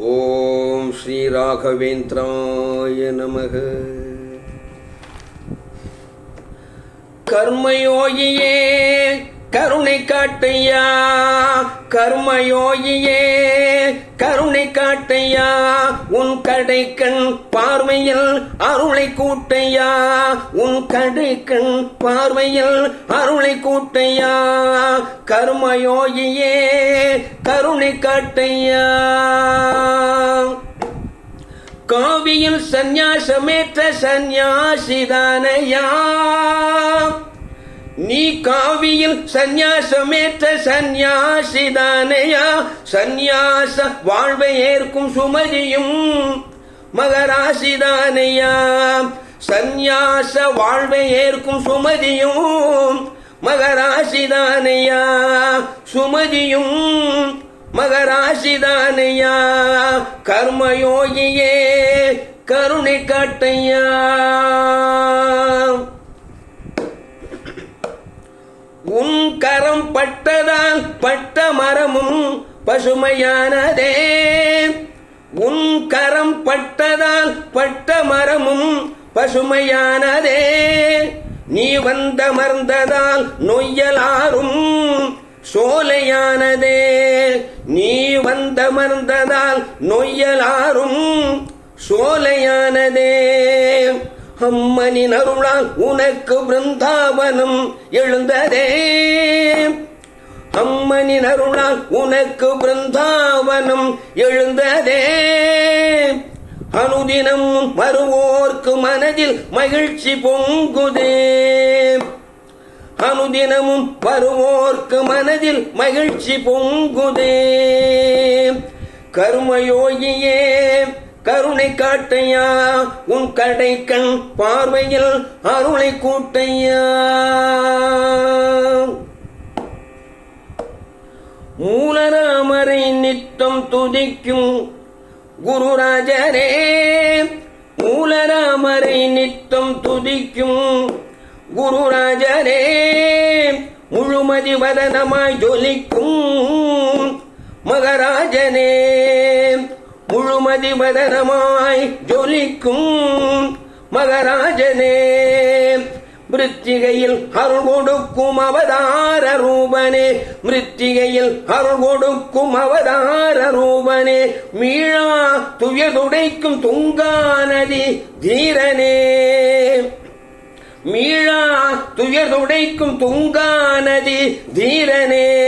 ஓம் ஸ்ரீ ராகவேந்திராய நமக. கர்மயோகியே கருணை காட்டையா கர்மயோகியே கருணை காட்டையா உன் கடைக்கண் பார்வையில் அருளை கூட்டையா உன் கடைக்கண் பார்வையில் அருளை கூட்டையா. கர்மயோகியே கருணை காட்டையா காவியில் சந்நியாசமேற்ற சந்நியாசிதானையா நீ காவியில் சந்நியாசமேற்ற சந்நியாசிதானையா சந்நியாச வாழ்வை ஏற்கும் சுமதியும் மகராசிதானையா சந்நியாச வாழ்வை ஏற்கும் சுமதியும் மகராசிதானையா சுமதியும் மகராசிதானையா கர்மயோகியே கருணை காட்டையா உன் கரம் பட்டதால் பட்ட மரமும் பசுமையானதே. உன் கரம் பட்டதால் பட்ட மரமும் பசுமையானதே. நீ வந்தமர்ந்ததால் நொய்யலாரும் சோலையானதே. நீ வந்தமர்ந்ததால் நொய்யலாரும் சோலையானதே. அம்மனின் அருளால் உனக்கு பிருந்தாவனம் எழுந்ததே. அம்மனின் அருளால் உனக்கு பிருந்தாவனம் எழுந்ததே. அனுதினம் வருவோர்க்கு மனதில் மகிழ்ச்சி பொங்குதே. அனுதினமும் வருவோர்க்கு மனதில் மகிழ்ச்சி பொங்குதே. கருமயோகியே கருணை காட்டையா உன் கடை கண் பார்வையில் அருளை கூட்டையா. மூலராமரை நித்தம் துதிக்கும் குருராஜரே மூலராமரை நித்தம் துதிக்கும் குருராஜரே முழுமதி வதனமாய் ஜொலிக்கும் மகராஜனே முழுமதி வதனமாய் ஜொலிக்கும் மகராஜனே. மிருத்திகையில் அருள் கொடுக்கும் அவதார ரூபனே மிருத்திகையில் அருள் கொடுக்கும் அவதார ரூபனே. மீழா துயதுடைக்கும் துங்கா நதி தீரனே. துயதுடைக்கும் துங்காநதி தீரனே.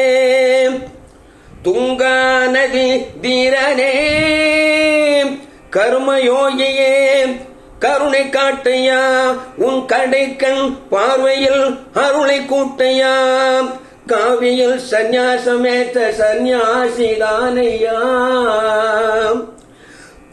துங்காநதி தீரனே. கருமயோகியே கருணை காட்டையா உன் கடைக்கண் பார்வையில் அருளை கூட்டையா. காவியில் சந்நியாசமேத்த சந்நியாசிதானையா.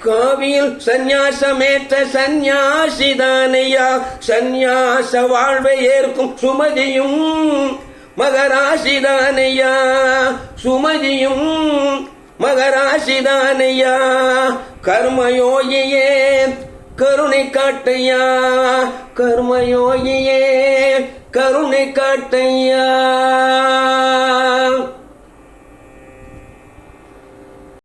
கோவில் சந்நியாசமேற்ற சந்நியாசிதானையா? சந்நியாச வாழ்வை ஏற்கும் சுமதியும் மகராசிதானையா? சுமதியும் மகராசிதானையா? கர்மயோகியே கருணை காட்டையா? கர்மயோகியே கருணை காட்டையா?